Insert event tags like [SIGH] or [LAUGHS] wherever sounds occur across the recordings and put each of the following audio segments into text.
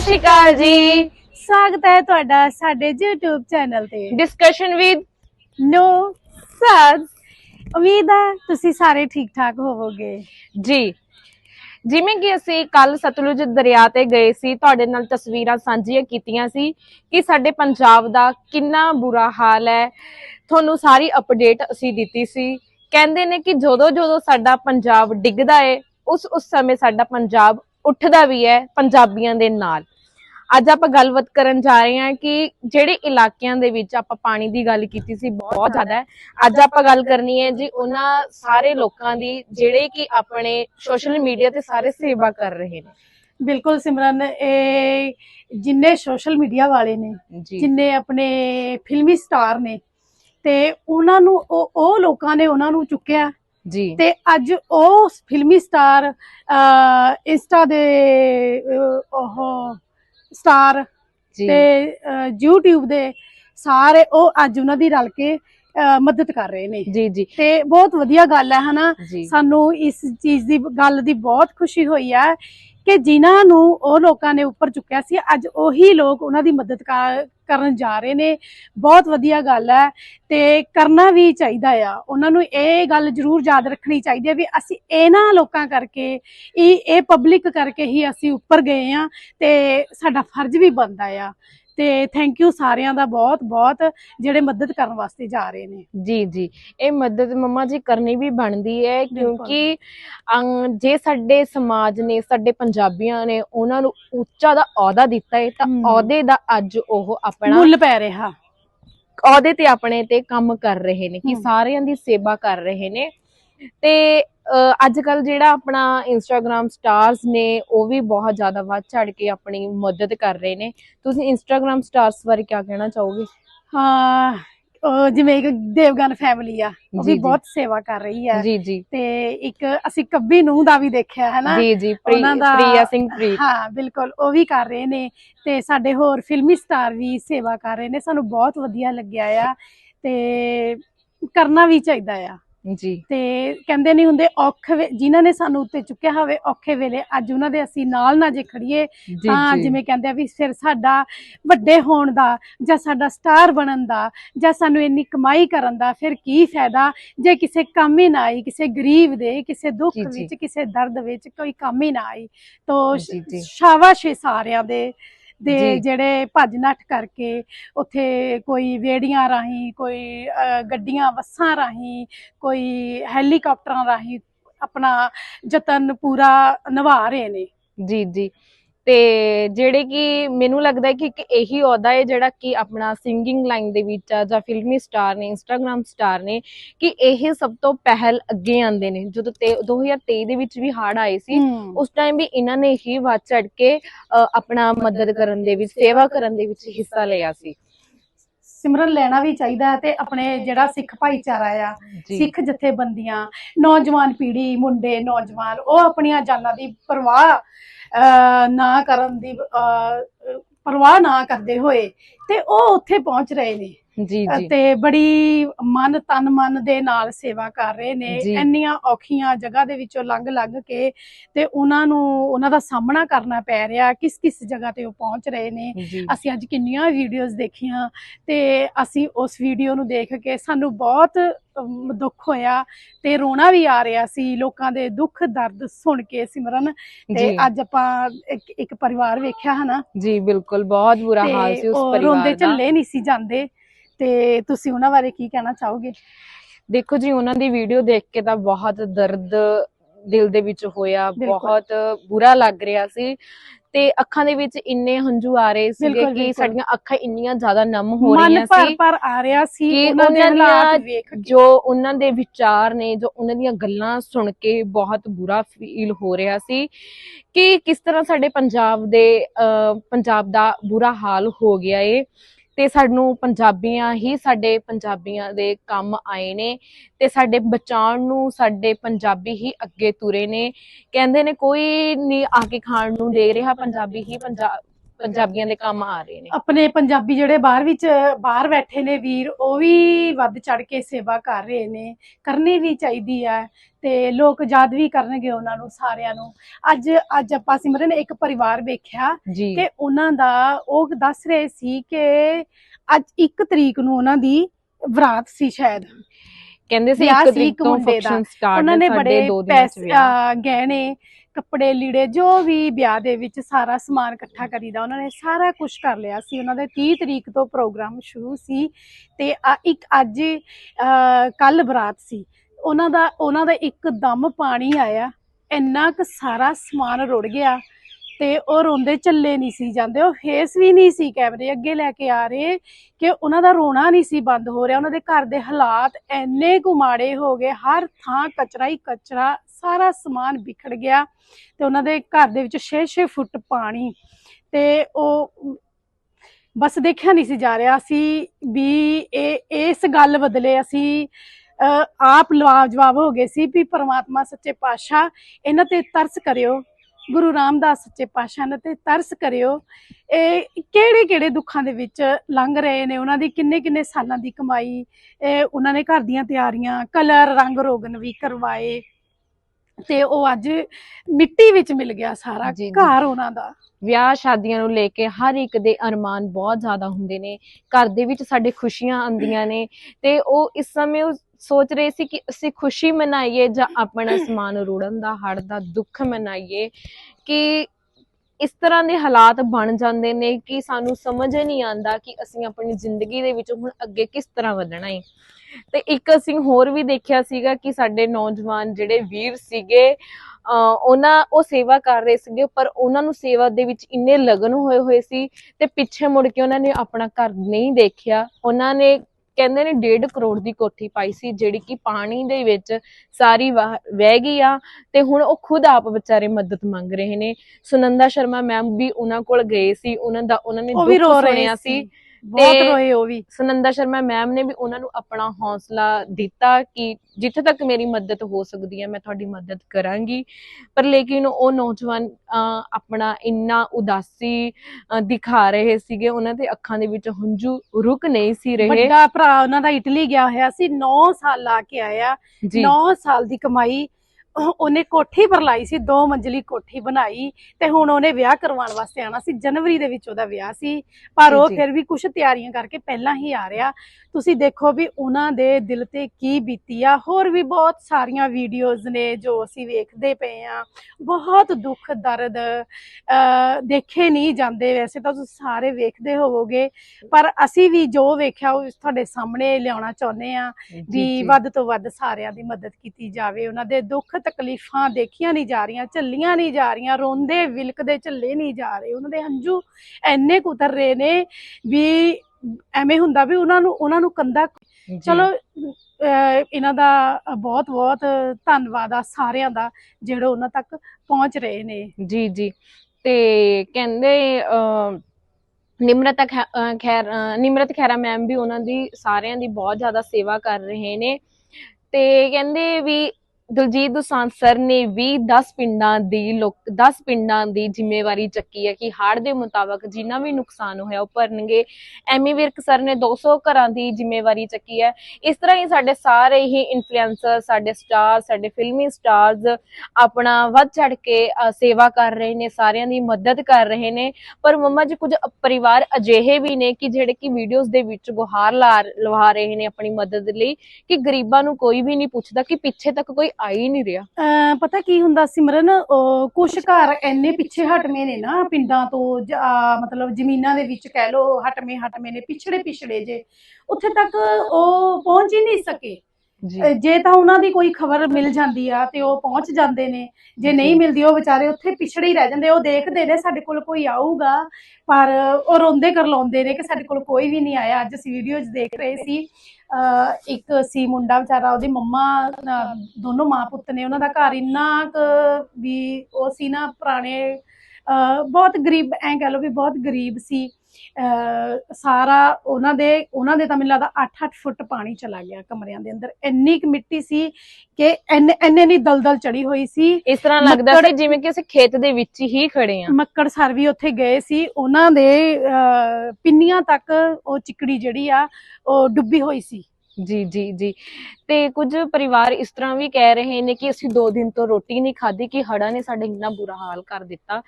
ਸਤਿ ਸ਼੍ਰੀ ਅਕਾਲ ਜੀ। ਸਵਾਗਤ ਹੈ ਤੁਹਾਡਾ ਸਾਡੇ YouTube ਚੈਨਲ ਤੇ। ਡਿਸਕਸ਼ਨ ਵਿਦ ਨੋ ਸਾਜ ਉਮੀਦ ਹੈ ਤੁਸੀਂ ਸਾਰੇ ਠੀਕ ਠਾਕ ਹੋਵੋਗੇ। ਜੀ। ਜਿਵੇਂ ਕਿ ਅਸੀਂ ਕੱਲ ਸਤਲੁਜ ਦਰਿਆ ਤੇ ਗਏ ਸੀ ਤੁਹਾਡੇ ਨਾਲ ਤਸਵੀਰਾਂ ਸਾਂਝੀਆਂ ਕੀਤੀਆਂ ਸੀ ਕਿ ਸਾਡੇ ਪੰਜਾਬ ਦਾ ਕਿੰਨਾ ਬੁਰਾ ਹਾਲ ਹੈ। ਤੁਹਾਨੂੰ ਸਾਰੀ ਅਪਡੇਟ ਅਸੀਂ ਦਿੱਤੀ ਸੀ। ਕਹਿੰਦੇ ਨੇ ਕਿ ਜਦੋਂ ਜਦੋਂ ਸਾਡਾ ਪੰਜਾਬ ਡਿੱਗਦਾ ਏ ਉਸ ਉਸ ਸਮੇਂ ਸਾਡਾ ਪੰਜਾਬ ਉੱਠਦਾ ਵੀ ਹੈ ਪੰਜਾਬੀਆਂ ਦੇ ਨਾਲ। ਅੱਜ ਆਪਾਂ ਗੱਲਬਾਤ ਕਰਨ ਜਾ ਰਹੇ ਹਾਂ ਕਿ ਜਿਹੜੇ ਇਲਾਕਿਆਂ ਦੇ ਵਿੱਚ ਆਪਾਂ ਪਾਣੀ ਦੀ ਗੱਲ ਕੀਤੀ ਸੀ ਬਹੁਤ ਜ਼ਿਆਦਾ ਅੱਜ ਆਪਾਂ ਗੱਲ ਕਰਨੀ ਹੈ ਜੀ ਉਹਨਾਂ ਸਾਰੇ ਲੋਕਾਂ ਦੀ ਜਿਹੜੇ ਕਿ ਆਪਣੇ ਸੋਸ਼ਲ ਮੀਡੀਆ ਤੇ ਸਾਰੇ ਸੇਵਾ ਕਰ ਰਹੇ ਨੇ। ਬਿਲਕੁਲ ਸਿਮਰਨ ਇਹ ਜਿੰਨੇ ਸੋਸ਼ਲ ਮੀਡੀਆ ਵਾਲੇ ਨੇ ਜਿੰਨੇ ਆਪਣੇ ਫਿਲਮੀ ਸਟਾਰ ਨੇ ਤੇ ਉਹਨਾਂ ਨੂੰ ਉਹ ਲੋਕਾਂ ਨੇ ਉਹਨਾਂ ਨੂੰ ਚੁੱਕਿਆ ਜੀ। ਤੇ ਅੱਜ ਉਹ ਫਿਲਮੀ ਸਟਾਰ ਇੰਸਟਾ ਦੇ ਉਹ ਸਟਾਰ ਤੇ YouTube ਦੇ ਸਾਰੇ ਉਹ ਅੱਜ ਉਹਨਾਂ ਦੀ ਰਲ ਕੇ ਮਦਦ ਕਰ ਰਹੇ ਨੇ। ਜੀ ਜੀ। ਤੇ ਬਹੁਤ ਵਧੀਆ ਗੱਲ ਹੈ ਹਨਾ? ਸਾਨੂੰ ਇਸ ਚੀਜ਼ ਦੀ ਗੱਲ ਦੀ ਬਹੁਤ ਖੁਸ਼ੀ ਹੋਈ ਹੈ ਕਿ ਜਿਨ੍ਹਾਂ ਨੂੰ ਉਹ ਲੋਕਾਂ ਨੇ ਉੱਪਰ ਚੁੱਕਿਆ ਸੀ, ਅੱਜ ਉਹੀ ਲੋਕ ਉਹਨਾਂ ਦੀ ਮਦਦ ਕਰਨ ਜਾ ਰਹੇ ਨੇ। ਬਹੁਤ ਵਧੀਆ ਗੱਲ ਹੈ ਤੇ ਕਰਨਾ ਵੀ ਚਾਹੀਦਾ ਆ। ਉਹਨਾਂ ਨੂੰ ਇਹ ਗੱਲ ਜ਼ਰੂਰ ਯਾਦ ਰੱਖਣੀ ਚਾਹੀਦੀ ਹੈ ਵੀ ਅਸੀਂ ਇਹਨਾਂ ਲੋਕਾਂ ਕਰਕੇ ਇਹ ਇਹ ਪਬਲਿਕ ਕਰਕੇ ਹੀ ਅਸੀਂ ਉੱਪਰ ਗਏ ਆ ਤੇ ਸਾਡਾ ਫਰਜ਼ ਵੀ ਬਣਦਾ ਆ। ਤੇ ਥੈਂਕ ਯੂ ਸਾਰਿਆਂ ਦਾ ਬਹੁਤ ਬਹੁਤ ਜਿਹੜੇ ਮਦਦ ਕਰਨ ਵਾਸਤੇ ਜਾ ਰਹੇ ਨੇ। ਜੀ ਜੀ। ਇਹ ਮਦਦ ਮੰਮਾ ਜੀ ਕਰਨੀ ਵੀ ਬਣਦੀ ਹੈ ਕਿਉਂਕਿ ਜੇ ਸਾਡੇ ਸਮਾਜ ਨੇ ਸਾਡੇ ਪੰਜਾਬੀਆਂ ਨੇ ਉਹਨਾਂ ਨੂੰ ਉੱਚਾ ਦਾ ਅਹੁਦਾ ਦਿੱਤਾ ਹੈ ਤਾਂ। ਅਹੁਦੇ ਦਾ ਅੱਜ ਉਹ ਆਪਣਾ ਮੁੱਲ ਪੈ ਰਿਹਾ। ਅਹੁਦੇ ਤੇ ਆਪਣੇ ਤੇ ਕੰਮ ਕਰ ਰਹੇ ਨੇ ਕਿ। ਸਾਰਿਆਂ ਦੀ ਸੇਵਾ ਕਰ ਰਹੇ ਨੇ। ਤੇ ਅੱਜ ਕੱਲ ਜਿਹੜਾ ਆਪਣਾ ਇੰਸਟਾਗ੍ਰam ਸਟਾਰਸ ਨੇ ਉਹ ਵੀ ਬਹੁਤ ਜ਼ਿਆਦਾ ਵੱਧ ਚੜ ਕੇ ਆਪਣੀ ਮਦਦ ਕਰ ਰਹੇ ਨੇ। ਤੁਸੀਂ ਇੰਸਟਾਗ੍ਰam ਸਟਾਰਸ ਬਾਰੇ ਕੀ ਕਹਿਣਾ ਚਾਹੋਗੇ? ਹਾਂ ਜਿਵੇਂ ਇੱਕ ਦੇਵਗਨ ਫੈਮਿਲੀ ਆ ਉਹ ਵੀ। ਬਹੁਤ ਸੇਵਾ ਕਰ ਰਹੀ ਹੈ ਜੀ ਜੀ। ਤੇ ਇੱਕ ਅਸੀਂ ਕੱਬੀ ਨੂੰ ਦਾ ਵੀ ਦੇਖਿਆ ਹੈ ਨਾ ਜੀ ਜੀ ਪ੍ਰੀ- ਉਹਨਾਂ ਦਾ- ਪ੍ਰਿਆ ਸਿੰਘ ਪ੍ਰੀਤ। ਹਾਂ ਬਿਲਕੁਲ ਉਹ ਵੀ ਕਰ ਰਹੇ ਨੇ। ਤੇ ਸਾਡੇ ਹੋਰ ਫਿਲਮੀ ਸਟਾਰ ਵੀ ਸੇਵਾ ਕਰ ਰਹੇ ਨੇ। ਸਾਨੂੰ ਬਹੁਤ ਵਧੀਆ ਲੱਗਿਆ ਆ। ਤੇ ਕਰਨਾ ਵੀ ਚਾਹੀਦਾ ਆ। ਜੀ ਤੇ ਕਹਿੰਦੇ ਨਹੀਂ ਹੁੰਦੇ ਔਖ ਜਿਨ੍ਹਾਂ ਨੇ ਸਾਨੂੰ ਉੱਤੇ ਚੁੱਕਿਆ ਹੋਵੇ ਔਖੇ ਵੇਲੇ ਅੱਜ ਉਹਨਾਂ ਦੇ ਅਸੀਂ ਨਾਲ ਨਾ ਜੇ ਖੜੀਏ ਤਾਂ ਜਿਵੇਂ ਕਹਿੰਦੇ ਆ ਵੀ ਫਿਰ ਸਾਡਾ ਵੱਡੇ ਹੋਣ ਦਾ ਜਾਂ ਸਾਡਾ ਸਟਾਰ ਬਣਨ ਦਾ ਜਾਂ ਸਾਨੂੰ ਇੰਨੀ ਕਮਾਈ ਕਰਨ ਦਾ ਫਿਰ ਕੀ ਫਾਇਦਾ ਜੇ ਕਿਸੇ ਕੰਮ ਹੀ ਨਾ ਆਈ ਕਿਸੇ ਗਰੀਬ ਦੇ ਕਿਸੇ ਦੁੱਖ। ਵਿੱਚ ਕਿਸੇ ਦਰਦ ਵਿੱਚ ਕੋਈ ਕੰਮ ਹੀ ਨਾ ਆਈ ਤੋਂ। ਸ਼ਾਬਾਸ਼ ਸਾਰਿਆਂ ਦੇ ਦੇ। ਜਿਹੜੇ ਭੱਜ ਨੱਠ ਕਰਕੇ ਉੱਥੇ ਕੋਈ ਵੇੜੀਆਂ ਰਾਹੀਂ ਕੋਈ ਗੱਡੀਆਂ ਬੱਸਾਂ ਰਾਹੀਂ ਕੋਈ ਹੈਲੀਕਾਪਟਰਾਂ ਰਾਹੀਂ ਆਪਣਾ ਯਤਨ ਪੂਰਾ ਨਿਭਾ ਰਹੇ ਨੇ ਜੀ ਜੀ ਤੇ ਜਿਹੜੇ ਕਿ ਮੈਨੂੰ ਲੱਗਦਾ ਹੈ ਕਿ ਇੱਕ ਇਹੀ ਅਹੁਦਾ ਹੈ ਜਿਹੜਾ ਕਿ ਆਪਣਾ ਸਿੰਗਿੰਗ ਲਾਈਨ ਦੇ ਵਿੱਚ ਆ ਜਾਂ ਫਿਲਮੀ ਸਟਾਰ ਨੇ ਇੰਸਟਾਗ੍ਰam ਸਟਾਰ ਨੇ ਕਿ ਇਹ ਸਭ ਤੋਂ ਪਹਿਲ ਅੱਗੇ ਆਉਂਦੇ ਨੇ। ਜਦੋਂ ਤੇ 2023 ਦੇ ਵਿੱਚ ਵੀ ਹੜ੍ਹ ਆਏ ਸੀ ਉਸ ਟਾਈਮ ਵੀ ਇਹਨਾਂ ਨੇ ਹੀ ਵੱਧ ਚੜ ਕੇ ਆਪਣਾ ਮਦਦ ਕਰਨ ਦੇ ਵਿੱਚ ਸੇਵਾ ਕਰਨ ਦੇ ਵਿੱਚ ਹਿੱਸਾ ਲਿਆ ਸੀ। ਸਿਮਰਨ ਲੈਣਾ ਵੀ ਚਾਹੀਦਾ ਤੇ ਆਪਣੇ ਜਿਹੜਾ ਸਿੱਖ ਭਾਈਚਾਰਾ ਆ ਜੀ। ਸਿੱਖ ਜਥੇਬੰਦੀਆਂ ਨੌਜਵਾਨ ਪੀੜ੍ਹੀ ਮੁੰਡੇ ਨੌਜਵਾਨ ਉਹ ਆਪਣੀਆਂ ਜਾਨਾਂ ਦੀ ਪਰਵਾਹ ਅਹ, ਨਾ ਕਰਨ ਦੀ ਅਹ, ਪਰਵਾਹ ਨਾ ਕਰਦੇ ਹੋਏ ਤੇ ਉਹ ਉੱਥੇ ਪਹੁੰਚ ਰਹੇ ਨੇ। ਜੀ ਜੀ। ਤੇ ਬੜੀ ਮਨ ਤਨ ਮਨ ਦੇ ਨਾਲ ਸੇਵਾ ਕਰ ਰਹੇ ਨੇ। ਇੰਨੀਆਂ ਔਖੀਆਂ ਜਗ੍ਹਾ ਦੇ ਵਿੱਚੋਂ ਲੰਘ ਲੰਘ ਕੇ ਤੇ ਉਹਨਾਂ ਨੂੰ ਉਹਨਾਂ ਦਾ ਸਾਹਮਣਾ ਕਰਨਾ ਪੈ ਰਿਹਾ ਕਿਸ ਕਿਸ ਜਗ੍ਹਾ ਤੇ ਉਹ ਪਹੁੰਚ ਰਹੇ ਨੇ। ਅਸੀਂ ਅੱਜ ਕਿੰਨੀਆਂ ਵੀਡੀਓਜ਼ ਦੇਖੀਆਂ ਤੇ ਅਸੀਂ ਉਸ ਵੀਡੀਓ ਨੂੰ ਦੇਖ ਕੇ ਸਾਨੂੰ ਬਹੁਤ ਦੁੱਖ ਹੋਇਆ ਤੇ ਰੋਣਾ ਵੀ ਆ ਰਿਹਾ ਸੀ ਲੋਕਾਂ ਦੇ ਦੁੱਖ ਦਰਦ ਸੁਣ ਕੇ ਸਿਮਰਨ ਤੇ ਅੱਜ ਆਪਾਂ ਇੱਕ ਪਰਿਵਾਰ ਵੇਖਿਆ ਹਨਾ। ਜੀ ਬਿਲਕੁਲ ਬਹੁਤ ਬੁਰਾ ਹਾਲ ਸੀ ਉਸ ਪਰਿਵਾਰ ਰੋਂਦੇ ਦਾ। ਝੱਲੇ ਨਹੀਂ ਸੀ ਜਾਂਦੇ। ਤੇ ਤੁਸੀਂ ਉਹਨਾਂ ਬਾਰੇ ਕੀ ਕਹਿਣਾ ਚਾਹੋਗੇ ਦੇਖੋ ਜੀ ਉਹਨਾਂ ਦੀ ਵੀਡੀਓ ਦੇਖ ਕੇ ਤਾਂ ਬਹੁਤ ਦਰਦ ਦਿਲ ਦੇ ਵਿੱਚ ਹੋਇਆ। ਬਹੁਤ ਬੁਰਾ ਲੱਗ ਰਿਹਾ ਸੀ ਤੇ ਅੱਖਾਂ ਦੇ ਵਿੱਚ ਇੰਨੇ ਹੰਝੂ ਆ ਰਹੇ ਸੀਗੇ ਕਿ। ਸਾਡੀਆਂ ਅੱਖਾਂ ਇੰਨੀਆਂ ਜ਼ਿਆਦਾ ਨਮ ਹੋ ਮਨ ਰਹੀਆਂ ਸੀ ਭਰ ਆ ਰਿਹਾ ਸੀ ਉਹਨਾਂ ਦੇ ਹਾਲਾਤ ਵੇਖ ਕੇ ਜੋ ਉਹਨਾਂ ਦੇ ਵਿਚਾਰ ਨੇ ਜੋ ਉਹਨਾਂ ਦੀਆਂ ਗੱਲਾਂ ਸੁਣ ਕੇ ਬਹੁਤ ਬੁਰਾ ਫੀਲ ਹੋ ਰਿਹਾ ਸੀ ਕਿ ਕਿਸ ਤਰ੍ਹਾਂ ਸਾਡੇ ਪੰਜਾਬ ਦੇ ਪੰਜਾਬ ਦਾ ਬੁਰਾ ਹਾਲ ਹੋ ਗਿਆ ਏ ਤੇ ਸਾਨੂੰ ਪੰਜਾਬੀਆਂ ਹੀ ਸਾਡੇ ਪੰਜਾਬੀਆਂ ਦੇ ਕੰਮ ਆਏ ਨੇ ਤੇ ਸਾਡੇ ਬਚਾਉਣ ਨੂੰ ਸਾਡੇ ਪੰਜਾਬੀ ਹੀ ਅੱਗੇ ਤੁਰੇ ਨੇ। ਕਹਿੰਦੇ ਨੇ ਕੋਈ ਨਹੀਂ ਆ ਕੇ ਖਾਣ ਨੂੰ ਦੇ ਰਿਹਾ, ਪੰਜਾਬੀ ਹੀ ਪੰਜਾਬ ਪੰਜਾਬੀਆਂ ਦੇ ਕੰਮ ਆ ਰਹੇ ਨੇ। ਆਪਣੇ ਪੰਜਾਬੀ ਜਿਹੜੇ ਬਾਹਰ ਵਿੱਚ ਬਾਹਰ ਬੈਠੇ ਨੇ ਵੀਰ ਉਹ ਵੀ ਵੱਧ ਚੜ ਕੇ ਸੇਵਾ ਕਰ ਰਹੇ ਨੇ ਕਰਨੀ ਵੀ ਚਾਹੀਦੀ ਹੈ ਤੇ ਲੋਕ ਯਾਦ ਵੀ ਕਰਨਗੇ ਉਹਨਾਂ ਨੂੰ ਸਾਰਿਆਂ ਨੂੰ। ਅੱਜ ਅੱਜ ਆਪਾਂ ਸਿਮਰਨ ਇੱਕ ਪਰਿਵਾਰ ਵੇਖਿਆ ਕਿ ਉਹਨਾਂ ਦਾ ਉਹ ਦੱਸ ਰਹੇ ਸੀ ਕਿ ਅੱਜ 1 ਤਰੀਕ ਨੂੰ ਉਹਨਾਂ ਦੀ ਬਰਾਤ ਸੀ ਸ਼ਾਇਦ। ਕਹਿੰਦੇ ਸੀ ਇੱਕ ਤਰੀਕ ਤੋਂ। ਫੰਕਸ਼ਨ ਸਟਾਰਟ ਉਹਨਾਂ ਨੇ ਬੜੇ ਪੈਸੇ ਗਹਿਣੇ ਕੱਪੜੇ, ਲੀੜੇ, ਜੋ ਵੀ ਵਿਆਹ ਦੇ ਵਿੱਚ ਸਾਰਾ ਸਮਾਨ ਇਕੱਠਾ ਕਰੀਦਾ, ਉਹਨਾਂ ਨੇ ਸਾਰਾ ਕੁਝ ਕਰ ਲਿਆ ਸੀ। ਉਹਨਾਂ ਦੇ 30 ਤਰੀਕ ਤੋਂ ਪ੍ਰੋਗਰਾਮ ਸ਼ੁਰੂ ਸੀ ਤੇ ਆ- ਇੱਕ ਅੱਜ ਕੱਲ ਬਰਾਤ ਸੀ। ਉਹਨਾਂ ਦਾ ਉਹਨਾਂ ਦਾ ਇੱਕਦਮ ਪਾਣੀ ਆਇਆ। ਇੰਨਾ ਕੁ ਸਾਰਾ ਸਮਾਨ ਰੁੜ ਗਿਆ ਤੇ ਉਹ ਰੋਂਦੇ ਚੱਲੇ ਨਹੀਂ ਸੀ ਜਾਂਦੇ ਉਹ ਫੇਸ ਵੀ ਨਹੀਂ ਸੀ ਕੈਮਰੇ ਅੱਗੇ ਲੈ ਕੇ ਆ ਰਹੇ ਕਿ ਉਹਨਾਂ ਦਾ ਰੋਣਾ ਨਹੀਂ ਸੀ ਬੰਦ ਹੋ ਰਿਹਾ ਉਹਨਾਂ ਦੇ ਘਰ ਦੇ ਹਾਲਾਤ ਇੰਨੇ ਕੁ ਮਾੜੇ ਹੋ ਗਏ ਹਰ ਥਾਂ ਕਚਰਾ ਹੀ ਕਚਰਾ ਸਾਰਾ ਸਮਾਨ ਵਿਖੜ ਗਿਆ ਤੇ ਉਹਨਾਂ ਦੇ ਘਰ ਦੇ ਵਿੱਚ 6-6 ਫੁੱਟ ਪਾਣੀ ਤੇ ਉਹ ਬਸ ਦੇਖਿਆ ਨਹੀਂ ਸੀ ਜਾ ਰਿਹਾ ਸੀ ਵੀ ਇਹ ਇਸ ਗੱਲ ਬਦਲੇ ਅਸੀਂ ਅਹ, ਆਪ ਜਵਾਬ ਹੋ ਗਏ ਸੀ ਵੀ ਪਰਮਾਤਮਾ ਸੱਚੇ ਪਾਤਸ਼ਾਹ ਇਹਨਾਂ ਤੇ ਤਰਸ ਕਰਿਓ। ਗੁਰੂ ਰਾਮਦਾਸ ਸੱਚੇ ਪਾਤਸ਼ਾਹ ਇਹਨਾਂ ਤੇ ਤਰਸ ਕਰਿਓ। ਇਹ ਕਿਹੜੇ ਕਿਹੜੇ ਦੁੱਖਾਂ ਦੇ ਵਿੱਚ ਲੰਘ ਰਹੇ ਨੇ? ਉਹਨਾਂ ਦੀ ਕਿੰਨੇ ਕਿੰਨੇ ਸਾਲਾਂ ਦੀ ਕਮਾਈ? ਇਹ ਉਹਨਾਂ ਨੇ ਘਰ ਦੀਆਂ ਤਿਆਰੀਆਂ ਕਲਰ ਰੰਗ ਰੋਗਨ ਵੀ ਕਰਵਾਏ। ਤੇ ਉਹ ਅੱਜ ਮਿੱਟੀ ਵਿੱਚ ਮਿਲ ਗਿਆ ਸਾਰਾ। ਘਰ ਉਹਨਾਂ ਦਾ। ਵਿਆਹ ਸ਼ਾਦੀਆਂ ਨੂੰ ਲੈ ਕੇ ਹਰ ਇੱਕ ਦੇ ਅਰਮਾਨ ਬਹੁਤ ਜ਼ਿਆਦਾ ਹੁੰਦੇ ਨੇ। ਘਰ ਦੇ ਵਿੱਚ ਸਾਡੇ ਖੁਸ਼ੀਆਂ ਆਉਂਦੀਆਂ ਨੇ ਤੇ ਉਹ ਇਸ ਸਮੇਂ ਸੋਚ ਰਹੇ ਸੀ ਕਿ ਅਸੀਂ ਖੁਸ਼ੀ ਮਨਾਈਏ ਜਾਂ ਆਪਣਾ ਸਮਾਨ ਰੁੜਨ ਦਾ, ਹੜ ਦਾ ਦੁੱਖ ਮਨਾਈਏ, ਕਿ ਇਸ ਤਰ੍ਹਾਂ ਦੇ ਹਾਲਾਤ ਬਣ ਜਾਂਦੇ ਨੇ ਕਿ ਸਾਨੂੰ ਸਮਝ ਨਹੀਂ ਆਉਂਦਾ ਕਿ ਅਸੀਂ ਆਪਣੀ ਜ਼ਿੰਦਗੀ ਦੇ ਵਿੱਚ ਹੁਣ ਅੱਗੇ ਕਿਸ ਤਰ੍ਹਾਂ ਵਧਣਾ ਹੈ ਤੇ ਇੱਕ ਅਸੀਂ ਹੋਰ ਵੀ ਦੇਖਿਆ ਸੀਗਾ ਕਿ ਸਾਡੇ ਨੌਜਵਾਨ ਜਿਹੜੇ ਵੀਰ ਸੀਗੇ, ਅਹ ਉਹਨਾਂ, ਉਹ ਸੇਵਾ ਕਰ ਰਹੇ ਸੀਗੇ, ਪਰ ਉਹਨਾਂ ਨੂੰ ਸੇਵਾ ਦੇ ਵਿੱਚ ਇੰਨੇ ਲਗਨ ਹੋਏ ਹੋਏ ਸੀ ਤੇ ਪਿੱਛੇ ਮੁੜ ਕੇ ਉਹਨਾਂ ਨੇ ਆਪਣਾ ਘਰ ਨਹੀਂ ਦੇਖਿਆ। ਉਹਨਾਂ ਨੇ ਕਹਿੰਦੇ ਨੇ 1.5 ਕਰੋੜ ਦੀ ਕੋਠੀ ਪਾਈ ਸੀ ਜਿਹੜੀ ਕਿ ਪਾਣੀ ਦੇ ਵਿੱਚ ਸਾਰੀ ਵਾਹ- ਗਈ ਆ ਤੇ ਹੁਣ ਉਹ ਖੁਦ ਆਪ ਵਿਚਾਰੇ ਮਦਦ ਮੰਗ ਰਹੇ ਨੇ। ਸੁਨੰਦਾ ਸ਼ਰਮਾ ਮੈਮ ਵੀ ਉਹਨਾਂ ਕੋਲ ਗਏ ਸੀ ਉਹਨਾਂ ਦਾ ਉਹਨਾਂ ਨੇ ਦੁੱਖ ਸੁਣਿਆ ਸੀ। ਬਹੁਤ ਰੋਏ ਉਹ ਵੀ। ਸੁਨੰਦਾ ਸ਼ਰਮਾ ਮੈਮ ਨੇ ਵੀ ਉਹਨਾਂ ਨੂੰ ਆਪਣਾ ਹੌਸਲਾ ਦਿੱਤਾ ਕਿ ਜਿੱਥੇ ਤੱਕ ਮੇਰੀ ਮਦਦ ਹੋ ਸਕਦੀ ਹੈ ਮੈਂ ਤੁਹਾਡੀ ਮਦਦ ਕਰਾਂਗੀ। ਪਰ ਲੇਕਿਨ ਉਹ ਨੌਜਵਾਨ ਆਪਣਾ ਇੰਨਾ ਉਦਾਸੀ ਦਿਖਾ ਰਹੇ ਸੀਗੇ। ਉਹਨਾਂ ਦੇ ਅੱਖਾਂ ਦੇ ਵਿੱਚ ਹੰਝੂ ਰੁਕ ਨਹੀਂ ਸੀ ਰਹੇ। ਵੱਡਾ ਭਰਾ ਉਹਨਾਂ ਦਾ ਇਟਲੀ ਗਿਆ ਹੋਇਆ ਸੀ। 9 ਸਾਲ ਲਾ ਕੇ ਆਇਆ। ਜੀ। 9 ਸਾਲ ਦੀ ਕਮਾਈ ਉਹਨੇ ਕੋਠੀ ਪਰ ਲਾਈ ਸੀ ਦੋ ਮੰਜ਼ਲੀ ਕੋਠੀ ਬਣਾਈ ਤੇ ਹੁਣ ਉਹਨੇ ਵਿਆਹ ਕਰਵਾਉਣ ਵਾਸਤੇ ਆਣਾ ਸੀ ਜਨਵਰੀ ਦੇ ਵਿੱਚ ਉਹਦਾ ਵਿਆਹ ਸੀ ਪਰ ਉਹ। ਫਿਰ ਵੀ ਕੁਝ ਤਿਆਰੀਆਂ ਕਰਕੇ ਪਹਿਲਾਂ ਹੀ ਆ ਰਿਹਾ ਤੁਸੀਂ ਦੇਖੋ ਵੀ ਉਹਨਾਂ ਦੇ ਦਿਲ ਤੇ ਕੀ ਬੀਤੀ ਆ। ਹੋਰ ਵੀ ਬਹੁਤ ਸਾਰੀਆਂ ਵੀਡੀਓਜ਼ ਨੇ ਜੋ ਅਸੀਂ ਵੇਖਦੇ ਪਏ ਆ। ਬਹੁਤ ਦੁੱਖ ਦਰਦ ਦੇਖੇ ਨਹੀਂ ਜਾਂਦੇ। ਵੈਸੇ ਤਾਂ ਤੁਸੀਂ ਸਾਰੇ ਵੇਖਦੇ ਹੋਵੋਗੇ। ਪਰ ਅਸੀਂ ਵੀ ਜੋ ਵੇਖਿਆ ਉਹ ਤੁਹਾਡੇ ਸਾਹਮਣੇ ਲਿਆਉਣਾ ਚਾਹੁੰਦੇ ਆ ਵੀ। ਵੱਧ ਤੋਂ ਵੱਧ ਸਾਰਿਆਂ ਦੀ ਮਦਦ ਕੀਤੀ ਜਾਵੇ। ਉਹਨਾਂ ਦੇ ਦੁੱਖ ਤਕਲੀਫਾਂ ਦੇਖੀਆਂ ਨਹੀਂ ਜਾ ਰਹੀਆਂ ਝੱਲੀਆਂ ਨਹੀਂ ਜਾ ਰਹੀਆਂ ਰੋਂਦੇ ਵਿਲਕਦੇ ਝੱਲੇ ਨਹੀਂ ਜਾ ਰਹੇ। ਉਹਨਾਂ ਦੇ ਹੰਝੂ ਐਨੇ ਕੁ ਉਤਰ ਰਹੇ ਨੇ ਵੀ ਐਵੇਂ ਹੁੰਦਾ ਵੀ ਉਹਨਾਂ ਨੂੰ ਉਹਨਾਂ ਨੂੰ ਕੰਦਾ। ਚਲੋ ਇਹਨਾਂ ਦਾ ਬਹੁਤ ਬਹੁਤ ਧੰਨਵਾਦ ਆ ਸਾਰਿਆਂ ਦਾ ਜਿਹੜੇ ਉਹਨਾਂ ਤੱਕ ਪਹੁੰਚ ਰਹੇ ਨੇ। ਜੀ ਜੀ। ਤੇ ਕਹਿੰਦੇ ਨਿਮਰਤਾ ਖੈਰ ਨਿਮਰਤ ਖੈਰਾ ਮੈਮ ਵੀ ਉਹਨਾਂ ਦੀ ਸਾਰਿਆਂ ਦੀ ਬਹੁਤ ਜ਼ਿਆਦਾ ਸੇਵਾ ਕਰ ਰਹੇ ਨੇ। ਤੇ ਕਹਿੰਦੇ ਵੀ ਦਲਜੀਤ ਦੁਸਾਂਝ ਸਰ ਨੇ ਵੀ 10 ਪਿੰਡਾਂ ਦੀ ਲੋਕ 10 ਪਿੰਡਾਂ ਦੀ ਜ਼ਿੰਮੇਵਾਰੀ ਚੱਕੀ ਹੈ ਕਿ ਹੜ੍ਹ ਦੇ ਮੁਤਾਬਕ ਜਿੰਨਾ ਵੀ ਨੁਕਸਾਨ ਹੋਇਆ ਉਹ ਭਰਨਗੇ। ਐਮੀ ਵਿਰਕ ਸਰ ਨੇ 200 ਘਰਾਂ ਦੀ ਜ਼ਿੰਮੇਵਾਰੀ ਚੱਕੀ ਹੈ। ਇਸ ਤਰ੍ਹਾਂ ਹੀ ਸਾਡੇ ਸਾਰੇ ਹੀ ਇਨਫਲੂਐਂਸਰ ਸਾਡੇ ਸਟਾਰ ਸਾਡੇ ਫਿਲਮੀ ਸਟਾਰਸ ਆਪਣਾ ਵੱਧ ਚੜ ਕੇ ਸੇਵਾ ਕਰ ਰਹੇ ਨੇ, ਸਾਰਿਆਂ ਦੀ ਮਦਦ ਕਰ ਰਹੇ ਨੇ। ਪਰ ਮੰਮਾ ਜੀ ਕੁਝ ਪਰਿਵਾਰ ਅਜਿਹੇ ਵੀ ਨੇ ਕਿ ਜਿਹੜੇ ਕਿ ਵੀਡੀਓਜ਼ ਦੇ ਵਿੱਚ ਗੁਹਾਰ ਲਾ, ਲਵਾ ਰਹੇ ਨੇ ਆਪਣੀ ਮਦਦ ਲਈ ਕਿ ਗਰੀਬਾਂ ਨੂੰ ਕੋਈ ਵੀ ਨਹੀਂ ਪੁੱਛਦਾ ਕਿ ਪਿੱਛੇ ਤੱਕ ਕੋਈ ਆ ਹੀ ਨਹੀਂ ਰਿਹਾ। ਅਹ ਪਤਾ ਕੀ ਹੁੰਦਾ ਸਿਮਰਨ, ਉਹ ਕੁਝ ਘਰ ਇੰਨੇ ਪਿੱਛੇ ਹਟਵੇਂ ਨੇ ਨਾ ਪਿੰਡਾਂ ਤੋਂ, ਜ- ਆਹ ਮਤਲਬ ਜ਼ਮੀਨਾਂ ਦੇ ਵਿੱਚ ਕਹਿ ਲੋ ਹਟਵੇਂ ਹਟਵੇਂ ਨੇ ਪਿਛੜੇ ਪਿਛੜੇ ਜੇ, ਉੱਥੇ ਤੱਕ ਉਹ ਪਹੁੰਚ ਹੀ ਨਹੀਂ ਸਕੇ। ਜੀ। ਤਾਂ ਉਹਨਾਂ ਦੀ ਕੋਈ ਖਬਰ ਮਿਲ ਜਾਂਦੀ ਆ ਤੇ ਉਹ ਪਹੁੰਚ ਜਾਂਦੇ ਨੇ ਜੇ ਨਹੀਂ। ਮਿਲਦੀ ਉਹ ਵਿਚਾਰੇ ਉੱਥੇ ਪਿਛੜੇ ਹੀ ਰਹਿ ਜਾਂਦੇ ਉਹ ਦੇਖਦੇ ਨੇ ਸਾਡੇ ਕੋਲ ਕੋਈ ਆਊਗਾ ਪਰ ਉਹ ਰੋਂਦੇ ਕਰਲਾਉਂਦੇ ਨੇ ਕਿ ਸਾਡੇ ਕੋਲ ਕੋਈ ਵੀ ਨਹੀਂ ਆਇਆ ਅੱਜ ਅਸੀਂ ਵੀਡੀਓਜ਼ ਦੇਖ ਰਹੇ ਸੀ। ਇੱਕ ਸੀ ਮੁੰਡਾ ਵਿਚਾਰਾ ਉਹਦੀ ਮੰਮਾ ਦੋਨੋਂ ਮਾਂ ਪੁੱਤ ਨੇ ਉਹਨਾਂ ਦਾ ਘਰ ਇੰਨਾ ਕੁ ਵੀ ਉਹ ਸੀ ਨਾ ਪੁਰਾਣੇ ਬਹੁਤ ਗਰੀਬ ਐਂ ਕਹ ਲਓ ਵੀ ਬਹੁਤ ਗਰੀਬ ਸੀ। ਸਾਰਾ ਉਹਨਾਂ ਦੇ ਉਹਨਾਂ ਦੇ ਤਾਂ ਮੈਨੂੰ ਲੱਗਦਾ 8-8 ਫੁੱਟ ਪਾਣੀ ਚਲਾ ਗਿਆ ਕਮਰਿਆਂ ਦੇ ਅੰਦਰ। ਇੰਨੀ ਕੁ ਮਿੱਟੀ ਸੀ ਕਿ ਇੰਨੇ ਨਹੀਂ ਦਲਦਲ ਚੜੀ ਹੋਈ ਸੀ। ਇਸ ਤਰ੍ਹਾਂ ਲੱਗਦਾ ਸੀ ਜਿਵੇਂ ਕਿ ਅਸੀਂ ਖੇਤ ਦੇ ਵਿੱਚ ਹੀ ਖੜੇ ਆ ਮੱਕੜ ਸਰ ਵੀ ਉੱਥੇ ਗਏ ਸੀ। ਉਹਨਾਂ ਦੇ ਪਿੰਨੀਆਂ ਤੱਕ ਉਹ ਚਿਕੜੀ ਜਿਹੜੀ ਆ ਉਹ ਡੁੱਬੀ ਹੋਈ ਸੀ। ਜੀ ਜੀ ਜੀ। ਤੇ ਕੁਝ ਪਰਿਵਾਰ ਇਸ ਤਰ੍ਹਾਂ ਵੀ ਕਹਿ ਰਹੇ ਨੇ ਕਿ ਅਸੀਂ 2 ਦਿਨ ਤੋਂ ਰੋਟੀ ਨਹੀਂ ਖਾਧੀ ਕਿ ਹੜ੍ਹਾਂ ਨੇ ਸਾਡੇ ਇੰਨਾ ਬੁਰਾ ਹਾਲ ਕਰ ਦਿੱਤਾ।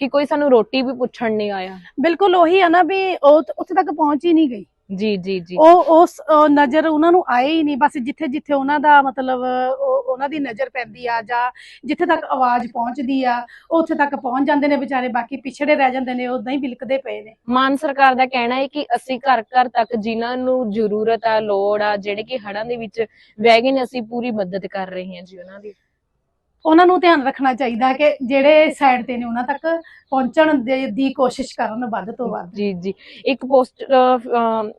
ਕਿ ਕੋਈ ਸਾਨੂੰ ਰੋਟੀ ਵੀ ਪੁੱਛਣ ਨਹੀਂ ਆਇਆ। ਬਿਲਕੁਲ ਉਹੀ ਆ ਨਾ ਵੀ ਉਹ ਉੱਥੇ ਤੱਕ ਪਹੁੰਚ ਹੀ ਨਹੀਂ ਗਈ। ਜੀ ਜੀ ਜੀ। ਉਹ ਉਸ ਨਜ਼ਰ ਉਹਨਾਂ ਨੂੰ ਆਏ ਹੀ ਨਹੀਂ ਬਸ ਜਿੱਥੇ ਜਿੱਥੇ ਉਹਨਾਂ ਦਾ ਮਤਲਬ ਉਹ- ਉਹਨਾਂ ਦੀ ਨਜ਼ਰ ਪੈਂਦੀ ਆ ਜਾਂ ਜਿੱਥੇ ਤੱਕ ਆਵਾਜ਼ ਪਹੁੰਚਦੀ ਆ ਉੱਥੇ ਤੱਕ ਪਹੁੰਚ ਜਾਂਦੇ ਨੇ ਵਿਚਾਰੇ ਬਾਕੀ ਪਿਛੜੇ ਰਹਿ ਜਾਂਦੇ ਨੇ ਉਦਾਂ ਹੀ ਬਿਲਕਦੇ ਪਏ ਨੇ। ਮਾਨ ਸਰਕਾਰ ਦਾ ਕਹਿਣਾ ਹੈ ਕਿ ਅਸੀਂ ਘਰ ਘਰ ਤੱਕ ਜਿਨ੍ਹਾਂ ਨੂੰ ਜ਼ਰੂਰਤ ਆ ਲੋੜ ਆ ਜਿਹੜੇ ਕਿ ਹੜ੍ਹਾਂ ਦੇ ਵਿੱਚ ਵਹਿ ਗਏ ਨੇ ਅਸੀਂ ਪੂਰੀ ਮਦਦ ਕਰ ਰਹੇ ਹਾਂ ਜੀ ਉਹਨਾਂ ਦੀ। ਉਹਨਾਂ ਨੂੰ ਧਿਆਨ ਰੱਖਣਾ ਚਾਹੀਦਾ ਕਿ ਜਿਹੜੇ ਸਾਈਡ ਤੇ ਨੇ ਉਹਨਾਂ ਤੱਕ ਪਹੁੰਚਣ ਦੇ- ਦੀ ਕੋਸ਼ਿਸ਼ ਕਰਨ ਵੱਧ ਤੋਂ ਵੱਧ। ਜੀ ਜੀ। ਇੱਕ ਪੋਸਟ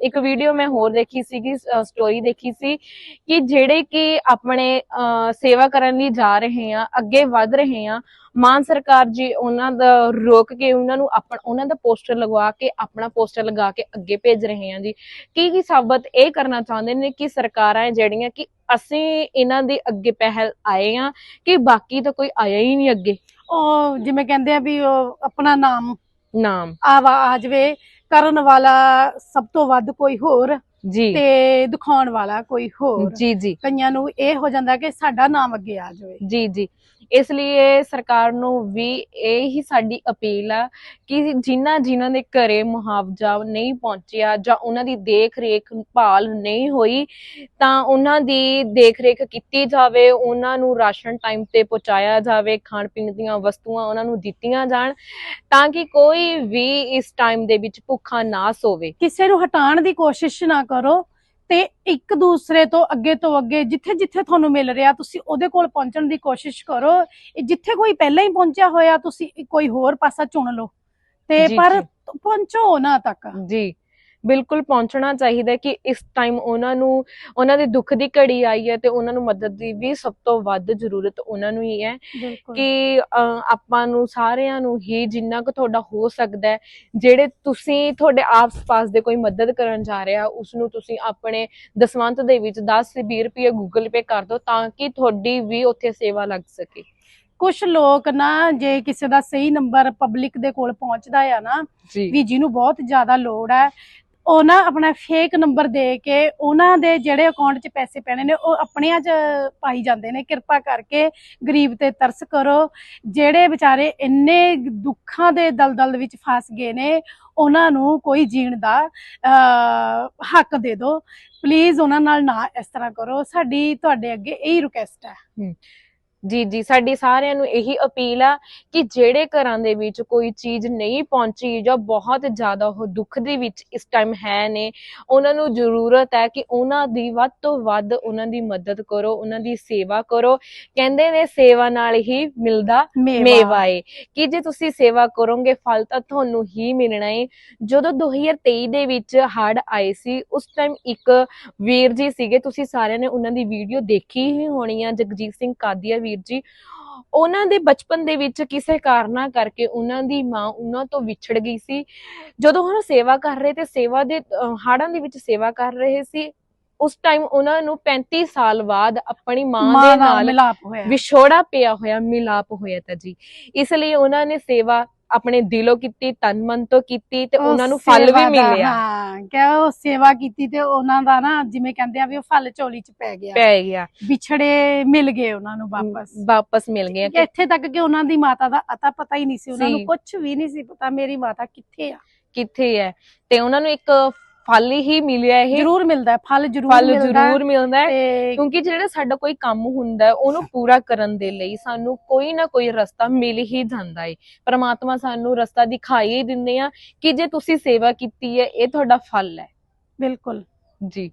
ਇੱਕ ਵੀਡੀਓ ਮੈਂ ਹੋਰ ਦੇਖੀ ਸੀਗੀ ਸਟੋਰੀ ਦੇਖੀ ਸੀ ਕਿ ਜਿਹੜੇ ਕਿ ਆਪਣੇ ਅਹ, ਸੇਵਾ ਕਰਨ ਲਈ ਜਾ ਰਹੇ ਆ ਅੱਗੇ ਵੱਧ ਰਹੇ ਆ ਮਾਨ ਸਰਕਾਰ ਜੀ ਉਹਨਾਂ ਦਾ ਰੋਕ ਕੇ ਉਹਨਾਂ ਨੂੰ ਆਪਣਾ ਉਹਨਾਂ ਦਾ ਪੋਸਟਰ ਲਗਵਾ ਕੇ ਆਪਣਾ ਪੋਸਟਰ ਲਗਾ ਕੇ ਅੱਗੇ ਭੇਜ ਰਹੇ ਆ ਜੀ। ਕੀ ਕੀ ਸਾਬਤ ਇਹ ਕਰਨਾ ਚਾਹੁੰਦੇ ਨੇ ਕਿ ਸਰਕਾਰਾਂ ਜਿਹੜੀਆਂ ਕਿ ਅਸੀਂ ਇਹਨਾਂ ਦੇ ਅੱਗੇ ਪਹਿਲ ਆਏ ਆ ਕਿ ਬਾਕੀ ਤਾਂ ਕੋਈ ਆਇਆ ਹੀ ਨਹੀਂ ਅੱਗੇ? ਉਹ ਜਿਵੇਂ ਕਹਿੰਦੇ ਆ ਵੀ ਉਹ ਆਪਣਾ ਨਾਮ ਨਾਮ। ਆਵਾ ਆ ਜਾਵੇ ਕਰਨ ਵਾਲਾ ਸਭ ਤੋਂ ਵੱਧ ਕੋਈ ਹੋਰ ਜੀ। ਤੇ ਦਿਖਾਉਣ ਵਾਲਾ ਕੋਈ ਹੋਰ। ਜੀ ਜੀ। ਕਈਆਂ ਨੂੰ ਇਹ ਹੋ ਜਾਂਦਾ ਕਿ ਸਾਡਾ ਨਾਮ ਅੱਗੇ ਆ ਜਾਵੇ। ਜੀ ਜੀ। ਇਸ ਲਈ ਸਰਕਾਰ ਨੂੰ ਵੀ ਇਹ ਹੀ ਸਾਡੀ ਅਪੀਲ ਆ ਕਿ ਜਿਨ੍ਹਾਂ ਜਿਨ੍ਹਾਂ ਦੇ ਘਰੇ ਮੁਆਵਜ਼ਾ ਨਹੀਂ ਪਹੁੰਚਿਆ ਜਾਂ ਉਹਨਾਂ ਦੀ ਦੇਖ ਰੇਖ ਭਾਲ ਨਹੀਂ ਹੋਈ ਤਾਂ ਉਹਨਾਂ ਦੀ ਦੇਖ ਰੇਖ ਕੀਤੀ ਜਾਵੇ ਉਹਨਾਂ ਨੂੰ ਰਾਸ਼ਨ ਟਾਈਮ ਤੇ ਪਹੁੰਚਾਇਆ ਜਾਵੇ ਖਾਣ ਪੀਣ ਦੀਆਂ ਵਸਤੂਆਂ ਉਹਨਾਂ ਨੂੰ ਦਿੱਤੀਆਂ ਜਾਣ ਤਾਂ ਕਿ ਕੋਈ ਵੀ ਇਸ ਟਾਈਮ ਦੇ ਵਿੱਚ ਭੁੱਖਾ ਨਾ ਸੋਵੇ। ਕਿਸੇ ਨੂੰ ਹਟਾਉਣ ਦੀ ਕੋਸ਼ਿਸ਼ ਨਾ ਕਰੋ ਤੇ ਇੱਕ ਦੂਸਰੇ ਤੋਂ ਅੱਗੇ ਤੋਂ ਅੱਗੇ ਜਿੱਥੇ ਜਿੱਥੇ ਤੁਹਾਨੂੰ ਮਿਲ ਰਿਹਾ ਤੁਸੀਂ ਉਹਦੇ ਕੋਲ ਪਹੁੰਚਣ ਦੀ ਕੋਸ਼ਿਸ਼ ਕਰੋ। ਜਿੱਥੇ ਕੋਈ ਪਹਿਲਾਂ ਹੀ ਪਹੁੰਚਿਆ ਹੋਇਆ ਤੁਸੀਂ ਕੋਈ ਹੋਰ ਪਾਸਾ ਚੁਣ ਲਓ। ਤੇ ਪਰ। ਪਹੁੰਚੋ ਉਹਨਾਂ ਤੱਕ। ਜੀ। ਬਿਲਕੁਲ ਪਹੁੰਚਣਾ ਚਾਹੀਦਾ ਕਿ ਇਸ ਟਾਈਮ ਉਹਨਾਂ ਨੂੰ ਉਹਨਾਂ ਦੇ ਦੁੱਖ ਦੀ ਘੜੀ ਆਈ ਹੈ ਤੇ ਉਹਨਾਂ ਨੂੰ ਮਦਦ ਦੀ ਵੀ ਸਭ ਤੋਂ ਵੱਧ ਜ਼ਰੂਰਤ ਉਹਨਾਂ ਨੂੰ ਹੀ ਹੈ ਕਿ ਆਪਾਂ ਨੂੰ ਸਾਰਿਆਂ ਨੂੰ ਹੀ ਜਿੰਨਾ ਕੁ ਤੁਹਾਡਾ ਹੋ ਸਕਦਾ ਹੈ ਜਿਹੜੇ ਤੁਸੀਂ ਤੁਹਾਡੇ ਆਸ-ਪਾਸ ਦੇ ਕੋਈ ਮਦਦ ਕਰਨ ਜਾ ਰਿਹਾ ਉਸ ਨੂੰ ਤੁਸੀਂ ਆਪਣੇ ਦਸਵੰਤ ਦੇ ਵਿੱਚ 10 20 ਰੁਪਏ ਗੂਗਲ ਪੇ ਕਰ ਦਿਓ ਤਾਂ ਕਿ ਤੁਹਾਡੀ ਵੀ ਉੱਥੇ ਸੇਵਾ ਲੱਗ ਸਕੇ। ਕੁਝ ਲੋਕ ਨਾ ਜੇ ਕਿਸੇ ਦਾ ਸਹੀ ਨੰਬਰ ਪਬਲਿਕ ਦੇ ਕੋਲ ਪਹੁੰਚਦਾ ਆ ਨਾ ਵੀ ਜਿਹਨੂੰ ਬਹੁਤ ਜ਼ਿਆਦਾ ਲੋੜ ਹੈ ਉਹ ਨਾ ਆਪਣਾ ਫੇਕ ਨੰਬਰ ਦੇ ਕੇ ਉਹਨਾਂ ਦੇ ਜਿਹੜੇ ਅਕਾਊਂਟ 'ਚ ਪੈਸੇ ਪੈਣੇ ਨੇ, ਉਹ ਆਪਣਿਆਂ 'ਚ ਪਾਈ ਜਾਂਦੇ ਨੇ। ਕਿਰਪਾ ਕਰਕੇ ਗਰੀਬ ਤੇ ਤਰਸ ਕਰੋ। ਜਿਹੜੇ ਵਿਚਾਰੇ ਇੰਨੇ ਦੁੱਖਾਂ ਦੇ ਦਲਦਲ ਵਿੱਚ ਫਸ ਗਏ ਨੇ, ਉਹਨਾਂ ਨੂੰ ਕੋਈ ਜੀਣ ਦਾ ਹੱਕ ਦੇ ਦਿਓ ਪਲੀਜ਼ ਉਹਨਾਂ ਨਾਲ ਨਾ ਇਸ ਤਰ੍ਹਾਂ ਕਰੋ। ਸਾਡੀ ਤੁਹਾਡੇ ਅੱਗੇ ਇਹੀ ਰਿਕੁਐਸਟ ਹੈ। ਜੀ ਜੀ ਸਾਡੀ ਸਾਰਿਆਂ ਨੂੰ ਇਹੀ ਅਪੀਲ ਆ ਕਿ ਜਿਹੜੇ ਘਰਾਂ ਦੇ ਵਿੱਚ ਕੋਈ ਚੀਜ਼ ਨਹੀਂ ਪਹੁੰਚੀ ਜਾਂ ਬਹੁਤ ਜ਼ਿਆਦਾ ਉਹ ਦੁੱਖ ਦੇ ਵਿੱਚ ਇਸ ਟਾਈਮ ਹੈ ਨੇ ਉਹਨਾਂ ਨੂੰ ਜ਼ਰੂਰਤ ਹੈ ਕਿ ਉਹਨਾਂ ਦੀ ਵੱਧ ਤੋਂ ਵੱਧ ਉਹਨਾਂ ਦੀ ਮਦਦ ਕਰੋ ਉਹਨਾਂ ਦੀ ਸੇਵਾ ਕਰੋ। ਕਹਿੰਦੇ ਨੇ ਸੇਵਾ ਨਾਲ ਹੀ ਮਿਲਦਾ ਮੇਵਾ। ਏ। ਕਿ ਜੇ ਤੁਸੀਂ ਸੇਵਾ ਕਰੋਗੇ ਫਲ ਤਾਂ ਤੁਹਾਨੂੰ ਹੀ ਮਿਲਣਾ ਏ। ਜਦੋਂ 2023 ਦੇ ਵਿੱਚ ਹੜ੍ਹ ਆਏ ਸੀ ਉਸ ਟਾਈਮ ਇੱਕ ਵੀਰ ਜੀ ਸੀਗੇ ਤੁਸੀਂ ਸਾਰਿਆਂ ਨੇ ਉਹਨਾਂ ਦੀ ਵੀਡੀਓ ਦੇਖੀ ਹੀ ਹੋਣੀ ਆ ਜਗਜੀਤ ਸਿੰਘ ਕਾਦੀਆ ਵੀਰ ਜੀ ਉਹਨਾਂ ਦੇ ਬਚਪਨ ਦੇ ਵਿੱਚ ਕਿਸੇ ਕਾਰਨਾ ਕਰਕੇ ਉਹਨਾਂ ਦੀ ਮਾਂ ਉਹਨਾਂ ਤੋਂ ਵਿਛੜ ਗਈ ਸੀ। ਜਦੋਂ ਉਹ ਸੇਵਾ ਕਰ ਰਹੇ ਤੇ ਸੇਵਾ ਦੇ ਹੜ੍ਹਾਂ ਦੇ ਵਿੱਚ ਸੇਵਾ ਕਰ ਰਹੇ ਸੀ ਉਸ ਟਾਈਮ ਉਹਨਾਂ ਨੂੰ 35 ਸਾਲ ਬਾਅਦ ਆਪਣੀ ਮਾਂ ਦੇ ਨਾਲ ਵਿਛੋੜਾ ਪਿਆ ਹੋਇਆ ਮਿਲਾਪ ਹੋਇਆ ਤਾਂ ਜੀ। ਇਸ ਲਈ ਉਹਨਾਂ ਨੇ ਸੇਵਾ ਆਪਣੇ ਦਿਲੋਂ ਕੀਤੀ ਤਨ ਮਨ ਤੋਂ ਕੀਤੀ ਤੇ ਉਹ ਉਹਨਾਂ ਨੂੰ ਫਲ ਵੀ ਮਿਲਿਆ। ਹਾਂ ਕਿ ਉਹ ਸੇਵਾ ਕੀਤੀ ਤੇ ਉਹਨਾਂ ਦਾ ਨਾ ਜਿਵੇਂ ਕਹਿੰਦੇ ਆ ਵੀ ਉਹ ਫਲ ਝੋਲੀ ਚ ਪੈ ਗਿਆ। ਪੈ ਗਿਆ। ਵਿਛੜੇ ਮਿਲ ਗਏ ਉਹਨਾਂ ਨੂੰ ਵਾਪਸ। ਵਾਪਸ ਮਿਲ ਕਿ ਇੱਥੇ ਤੱਕ ਕਿ ਉਹਨਾਂ ਦੀ ਮਾਤਾ ਦਾ ਅਤਾ ਪਤਾ ਹੀ ਨਹੀਂ ਸੀ ਉਹਨਾਂ। ਨੂੰ ਕੁਝ ਵੀ ਨਹੀਂ ਸੀ ਪਤਾ ਮੇਰੀ ਮਾਤਾ ਕਿੱਥੇ ਆ। ਕਿੱਥੇ ਹੈ। ਤੇ ਉਹਨਾਂ ਨੂੰ ਇੱਕ ਫਲ ਹੀ ਮਿਲਿਆ ਇਹ। ਜ਼ਰੂਰ ਮਿਲਦਾ ਹੈ, ਫਲ ਜ਼ਰੂਰ ਫਲ ਮਿਲਦਾ ਹੈ ਜ਼ਰੂਰ ਮਿਲਦਾ ਹੈ ਕਿਉਂਕਿ ਜਿਹੜਾ ਸਾਡਾ ਕੋਈ ਕੰਮ ਹੁੰਦਾ ਹੈ ਉਹਨੂੰ [LAUGHS] ਪੂਰਾ ਕਰਨ ਦੇ ਲਈ ਸਾਨੂੰ ਕੋਈ ਨਾ ਕੋਈ ਰਸਤਾ ਮਿਲ ਹੀ ਜਾਂਦਾ ਹੈ ਪਰਮਾਤਮਾ ਸਾਨੂੰ ਰਸਤਾ ਦਿਖਾਈ ਹੀ ਦਿੰਦੇ ਆ ਕਿ ਜੇ ਤੁਸੀਂ ਸੇਵਾ ਕੀਤੀ ਹੈ ਇਹ ਤੁਹਾਡਾ ਫਲ ਹੈ। ਬਿਲਕੁਲ। ਜੀ।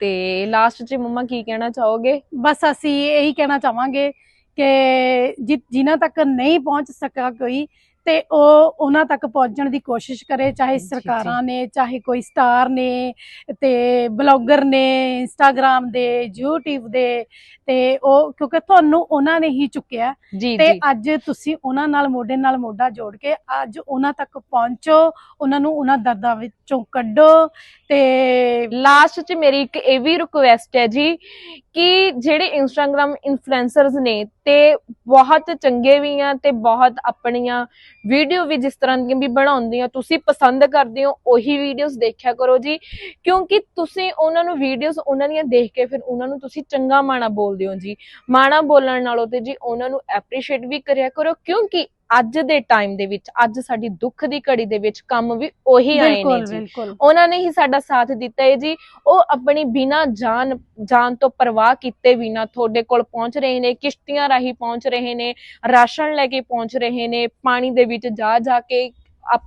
ਤੇ ਲਾਸਟ 'ਚ ਮੰਮਾ ਕੀ ਕਹਿਣਾ ਚਾਹੋਗੇ? ਬਸ ਅਸੀਂ ਇਹੀ ਕਹਿਣਾ ਚਾਹਾਂਗੇ ਕਿ ਜਿਨ੍ਹਾਂ ਤੱਕ ਨਹੀਂ ਪਹੁੰਚ ਸਕਿਆ ਕੋਈ ਤੇ ਉਹ ਉਹਨਾਂ ਤੱਕ ਪਹੁੰਚਣ ਦੀ ਕੋਸ਼ਿਸ਼ ਕਰੇ ਚਾਹੇ ਸਰਕਾਰਾਂ ਨੇ ਚਾਹੇ ਕੋਈ ਸਟਾਰ ਨੇ ਤੇ ਬਲੌਗਰ ਨੇ ਇੰਸਟਾਗ੍ਰam ਦੇ YouTube ਦੇ ਤੇ ਉਹ ਕਿਉਂਕਿ ਤੁਹਾਨੂੰ ਉਹਨਾਂ ਨੇ ਹੀ ਚੁੱਕਿਆ। ਤੇ ਅੱਜ ਤੁਸੀਂ ਉਹਨਾਂ ਨਾਲ ਮੋਢੇ ਨਾਲ ਮੋਢਾ ਜੋੜ ਕੇ ਅੱਜ ਉਹਨਾਂ ਤੱਕ ਪਹੁੰਚੋ ਉਹਨਾਂ ਨੂੰ ਉਹਨਾਂ ਦਰਦਾਂ ਵਿੱਚੋਂ ਕੱਢੋ ਤੇ ਲਾਸਟ 'ਚ ਮੇਰੀ ਇੱਕ ਇਹ ਵੀ ਰਿਕੁਐਸਟ ਹੈ ਜੀ ਕਿ ਜਿਹੜੇ ਇੰਸਟਾਗ੍ਰam ਇਨਫਲੂਐਂਸਰਸ ਨੇ ਤੇ ਬਹੁਤ ਚੰਗੇ ਵੀ ਆ ਤੇ ਬਹੁਤ ਆਪਣੀਆਂ ਵੀਡੀਓ ਵੀ ਜਿਸ ਤਰ੍ਹਾਂ ਦੀਆਂ ਵੀ ਬਣਾਉਂਦੀਆਂ, ਤੁਸੀਂ ਪਸੰਦ ਕਰਦੇ ਹੋ, ਉਹੀ ਵੀਡੀਓਜ਼ ਦੇਖਿਆ ਕਰੋ ਜੀ। ਕਿਉਂਕਿ ਤੁਸੀਂ ਉਹਨਾਂ ਨੂੰ ਵੀਡੀਓਜ਼ ਉਹਨਾਂ ਦੀਆਂ ਦੇਖ ਕੇ ਫਿਰ ਉਹਨਾਂ ਨੂੰ ਤੁਸੀਂ ਚੰਗਾ ਮਾਣਾ ਬੋਲਦੇ ਹੋ ਜੀ। ਮਾਣਾ ਬੋਲਣ ਨਾਲੋਂ ਤੇ ਜੀ ਉਹਨਾਂ ਨੂੰ ਐਪਰੀਸ਼ੀਏਟ ਵੀ ਕਰਿਆ ਕਰੋ, ਕਿਉਂਕਿ ਅੱਜ ਦੇ ਟਾਈਮ ਦੇ ਵਿੱਚ ਅੱਜ ਸਾਡੀ ਦੁੱਖ ਦੀ ਘੜੀ ਦੇ ਵਿੱਚ ਕੰਮ ਵੀ ਉਹੀ ਆਏ ਨੇ ਜੀ। ਉਹਨਾਂ ਨੇ ਹੀ ਸਾਡਾ ਸਾਥ ਦਿੱਤਾ ਹੈ ਜੀ। ਉਹ ਆਪਣੀ ਬਿਨਾ ਜਾਨ ਜਾਨ ਤੋਂ ਪਰਵਾਹ ਕੀਤੇ ਬਿਨਾ ਤੁਹਾਡੇ ਕੋਲ ਪਹੁੰਚ ਰਹੇ ਨੇ ਕਿਸ਼ਤੀਆਂ ਰਾਹੀਂ ਪਹੁੰਚ ਰਹੇ ਨੇ ਰਾਸ਼ਨ ਲੈ ਕੇ ਪਹੁੰਚ ਰਹੇ ਨੇ ਪਾਣੀ ਦੇ ਵਿੱਚ ਜਾ ਜਾ ਕੇ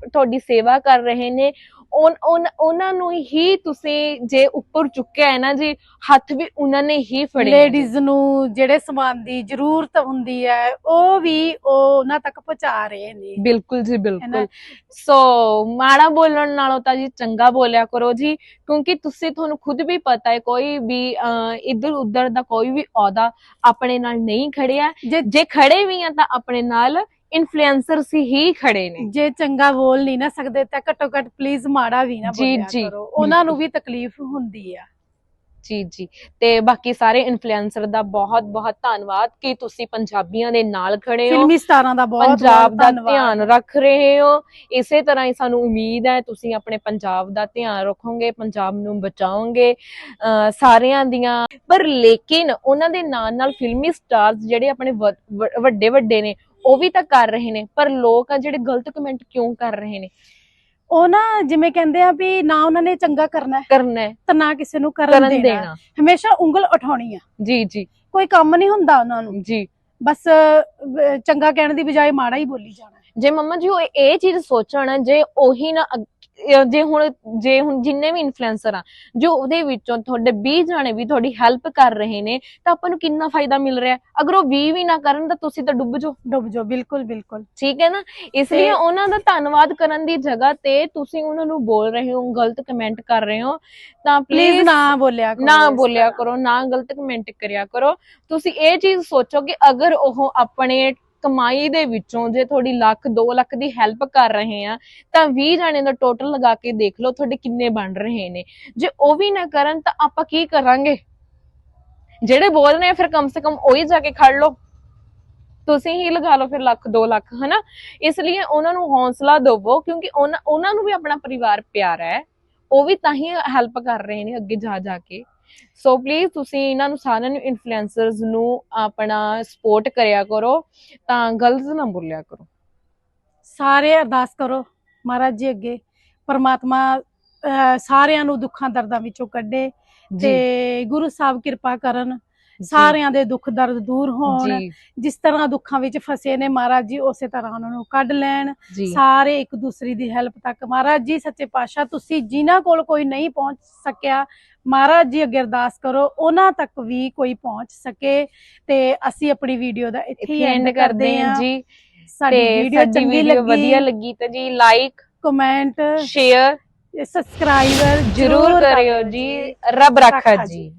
ਤੁਹਾਡੀ ਸੇਵਾ ਕਰ ਰਹੇ ਨੇ ਉਹਨਾਂ ਨੂੰ ਹੀ ਤੁਸੀਂ ਜੇ ਉੱਪਰ ਚੁੱਕਿਆ ਹੈ ਨਾ ਜੀ ਹੱਥ ਵੀ ਉਹਨਾਂ ਨੇ ਹੀ ਫੜੇ। ਲੇਡੀਜ਼ ਨੂੰ ਜਿਹੜੇ ਸਮਾਨ ਦੀ ਜ਼ਰੂਰਤ ਹੁੰਦੀ ਹੈ ਉਹ ਵੀ ਉਹ ਉਹਨਾਂ ਤੱਕ ਪਹੁੰਚਾ ਰਹੇ ਨੇ ਬਿਲਕੁਲ ਜੀ? ਬਿਲਕੁਲ ਸੋ ਮਾੜਾ ਬੋਲਣ ਨਾਲੋਂ ਤਾਂ ਜੀ ਚੰਗਾ ਬੋਲਿਆ ਕਰੋ ਜੀ ਕਿਉਂਕਿ ਤੁਸੀਂ ਤੁਹਾਨੂੰ ਖੁਦ ਵੀ ਪਤਾ ਹੈ ਕੋਈ ਵੀ ਇੱਧਰ ਉੱਧਰ ਦਾ ਕੋਈ ਵੀ ਅਹੁਦਾ ਆਪਣੇ ਨਾਲ ਨਹੀਂ ਖੜਿਆ ਜੇ ਖੜੇ ਵੀ ਆ ਤਾਂ ਆਪਣੇ ਨਾਲ ਇਨਫਲੂਐਂਸਰਸ ਹੀ ਖੜੇ ਨੇ। ਜੇ ਚੰਗਾ ਬੋਲ ਨਹੀਂ ਨਾ ਸਕਦੇ ਤਾਂ ਘੱਟੋ ਘੱਟ ਪਲੀਜ਼ ਮਾੜਾ ਵੀ ਨਾ ਬੋਲਿਆ ਕਰੋ। ਉਹਨਾਂ ਨੂੰ। ਵੀ ਤਕਲੀਫ ਹੁੰਦੀ ਆ। ਜੀ ਜੀ। ਤੇ ਬਾਕੀ ਸਾਰੇ ਇਨਫਲੂਐਂਸਰ ਦਾ ਬਹੁਤ ਬਹੁਤ ਧੰਨਵਾਦ ਕਿ ਤੁਸੀਂ ਪੰਜਾਬੀਆਂ ਦੇ ਨਾਲ ਖੜੇ ਹੋ। ਫਿਲਮੀ ਸਟਾਰਾਂ ਦਾ ਬਹੁਤ ਪੰਜਾਬ ਦਾ। ਧਿਆਨ ਰੱਖ ਰਹੇ ਹੋ। ਇਸੇ ਤਰ੍ਹਾਂ ਹੀ ਸਾਨੂੰ ਉਮੀਦ ਹੈ ਤੁਸੀਂ ਆਪਣੇ ਪੰਜਾਬ ਦਾ ਧਿਆਨ ਰੱਖੋਗੇ ਪੰਜਾਬ ਨੂੰ ਬਚਾਓਗੇ। ਸਾਰਿਆਂ ਦੀਆਂ ਪਰ ਲੇਕਿਨ ਉਹਨਾਂ ਦੇ ਨਾਲ ਨਾਲ ਫਿਲਮੀ ਸਟਾਰਸ ਜਿਹੜੇ ਆਪਣੇ ਵੱਡੇ ਵੱਡੇ ਨੇ ਉਹ ਵੀ ਤਾਂ ਕਰ ਰਹੇ ਨੇ ਪਰ ਲੋਕ ਆ ਜਿਹੜੇ ਗਲਤ ਕਮੈਂਟ ਕਿਉਂ ਕਰ ਰਹੇ ਨੇ? ਉਹ ਨਾ ਜਿਵੇਂ ਕਹਿੰਦੇ ਆ ਵੀ ਨਾ ਉਹਨਾਂ ਨੇ ਚੰਗਾ ਕਰਨਾ ਹੈ ਕਰਨਾ ਹੈ। ਤਾਂ ਨਾ ਕਿਸੇ ਨੂੰ ਕਰਨ ਕਰਨ ਦੇਣਾ। ਦੇਣਾ। ਹਮੇਸ਼ਾ ਉਂਗਲ ਉਠਾਉਣੀ ਆ। ਜੀ ਜੀ। ਕੋਈ ਕੰਮ ਨਹੀਂ ਹੁੰਦਾ ਉਹਨਾਂ ਨੂੰ। ਜੀ। ਬਸ ਅਹ, ਚੰਗਾ ਕਹਿਣ ਦੀ ਬਜਾਏ ਮਾੜਾ ਹੀ ਬੋਲੀ ਜਾਣਾ ਹੈ। ਜੇ ਮੰਮਾ ਜੀ ਉਹ ਇਹ ਚੀਜ਼ ਸੋਚਣ ਜੇ ਉਹੀ ਨਾ ਅੱਗ- ਜੇ ਹੁਣ ਜੇ ਹੁਣ ਜਿੰਨੇ ਵੀ ਇਨਫਲੂਐਂਸਰ ਆ ਜੋ ਉਹਦੇ ਵਿੱਚੋਂ ਤੁਹਾਡੇ 20 ਜਾਣੇ ਵੀ ਤੁਹਾਡੀ ਹੈਲਪ ਕਰ ਰਹੇ ਨੇ ਤਾਂ ਆਪਾਂ ਨੂੰ ਕਿੰਨਾ ਫਾਇਦਾ ਮਿਲ ਰਿਹਾ? ਅਗਰ ਉਹ 20 ਵੀ ਨਾ ਕਰਨ ਤਾਂ ਤੁਸੀਂ ਤਾਂ ਡੁੱਬ ਜਾਓ ਡੁੱਬ ਜਾਓ ਬਿਲਕੁਲ ਬਿਲਕੁਲ ਠੀਕ ਹੈ ਨਾ ਇਸ ਲਈ ਉਹਨਾਂ ਦਾ ਧੰਨਵਾਦ ਕਰਨ ਦੀ ਜਗ੍ਹਾ ਤੇ ਤੁਸੀਂ ਉਹਨਾਂ ਨੂੰ ਬੋਲ ਰਹੇ ਹੋ ਗਲਤ ਕਮੈਂਟ ਕਰ ਰਹੇ ਹੋ ਤਾਂ ਪਲੀਜ਼ ਨਾ ਬੋਲਿਆ ਕਰੋ ਨਾ ਬੋਲਿਆ। ਕਰੋ ਨਾ ਗਲਤ ਕਮੈਂਟ ਕਰਿਆ ਕਰੋ ਤੁਸੀਂ ਇਹ ਚੀਜ਼ ਸੋਚੋ ਕਿ ਅਗਰ ਉਹ ਆਪਣੇ ਕਮਾਈ ਦੇ ਵਿੱਚੋਂ ਜੇ ਤੁਹਾਡੀ ਲੱਖ 2 ਲੱਖ ਦੀ ਹੈਲਪ ਕਰ ਰਹੇ ਆ, ਤਾਂ 20 ਜਾਣੇ ਦਾ ਟੋਟਲ ਲਗਾ ਕੇ ਦੇਖ ਲਓ ਤੁਹਾਡੇ ਕਿੰਨੇ ਬਣ ਰਹੇ ਨੇ। ਜੇ ਉਹ ਵੀ ਨਾ ਕਰਨ ਤਾਂ ਆਪਾਂ ਕੀ ਕਰਾਂਗੇ? ਜਿਹੜੇ ਬੋਲ ਰਹੇ ਫਿਰ ਕਮ ਸੇ ਕਮ ਉਹੀ ਜਾ ਕੇ ਖੜ ਲਓ। ਤੁਸੀਂ ਹੀ ਲਗਾ ਲਓ ਫਿਰ ਲੱਖ 2 ਲੱਖ, ਹਨਾ? ਇਸ ਲਈ ਉਹਨਾਂ ਨੂੰ ਹੌਸਲਾ ਦਿਵੋ, ਕਿਉਂਕਿ ਉਹਨਾਂ ਉਹਨਾਂ ਨੂੰ ਵੀ ਆਪਣਾ ਪਰਿਵਾਰ ਪਿਆਰਾ ਹੈ। ਉਹ ਵੀ ਤਾਂ ਹੀ ਹੈਲਪ ਕਰ ਰਹੇ ਨੇ ਅੱਗੇ ਜਾ ਜਾ ਕੇ। ਸੋ ਪਲੀਜ਼ ਤੁਸੀਂ ਇਹਨਾਂ ਨੂੰ ਸਾਰਿਆਂ ਨੂੰ ਇਨਫਲੂਐਂਸਰਸ ਨੂੰ ਆਪਣਾ ਸਪੋਰਟ ਕਰਿਆ ਕਰੋ ਤਾਂ ਗਲਤ ਨਾ ਬੋਲਿਆ ਕਰੋ। ਸਾਰੇ ਅਰਦਾਸ ਕਰੋ ਮਹਾਰਾਜ ਜੀ ਅੱਗੇ ਪਰਮਾਤਮਾ ਸਾਰਿਆਂ ਨੂੰ ਦੁੱਖਾਂ ਦਰਦਾਂ ਵਿੱਚੋਂ ਕੱਢੇ ਤੇ ਗੁਰੂ ਸਾਹਿਬ ਕਿਰਪਾ ਕਰਨ ਸਾਰਿਆਂ ਦੇ ਦੁੱਖ ਦਰਦ ਦੂਰ ਹੋਣ ਜਿਸ ਤਰ੍ਹਾਂ ਦੁੱਖਾਂ ਵਿੱਚ ਫਸੇ ਨੇ ਮਹਾਰਾਜ ਜੀ ਉਸੇ ਤਰ੍ਹਾਂ ਉਹਨਾਂ ਨੂੰ ਕੱਢ ਲੈਣ। ਸਾਰੇ ਇੱਕ ਦੂਸਰੇ ਦੀ ਹੈਲਪ ਤੱਕ। ਮਹਾਰਾਜ ਜੀ ਸੱਚੇ ਪਾਤਸ਼ਾਹ ਤੁਸੀਂ ਜਿਨ੍ਹਾਂ ਕੋਲ ਕੋਈ ਨਹੀਂ ਪਹੁੰਚ ਸਕਿਆ ਮਹਾਰਾਜ ਜੀ ਅੱਗੇ ਅਰਦਾਸ ਕਰੋ ਉਹਨਾਂ ਤੱਕ ਵੀ ਕੋਈ ਪਹੁੰਚ ਸਕੇ ਤੇ ਅਸੀਂ ਆਪਣੀ ਵੀਡੀਓ ਦਾ ਇੱਥੇ ਹੀ ਐਂਡ ਕਰਦੇ ਹਾਂ ਜੀ। ਸਾਡੀ ਵੀਡੀਓ ਚੰਗੀ ਲੱਗੀ ਵਧੀਆ ਲੱਗੀ ਤਾਂ ਜੀ ਲਾਈਕ ਕਮੈਂਟ ਸ਼ੇਅਰ ਸਬਸਕ੍ਰਾਈਬਰ ਜਰੂਰ ਕਰਿਓ ਜੀ। ਰੱਬ ਰੱਖਾ ਜੀ।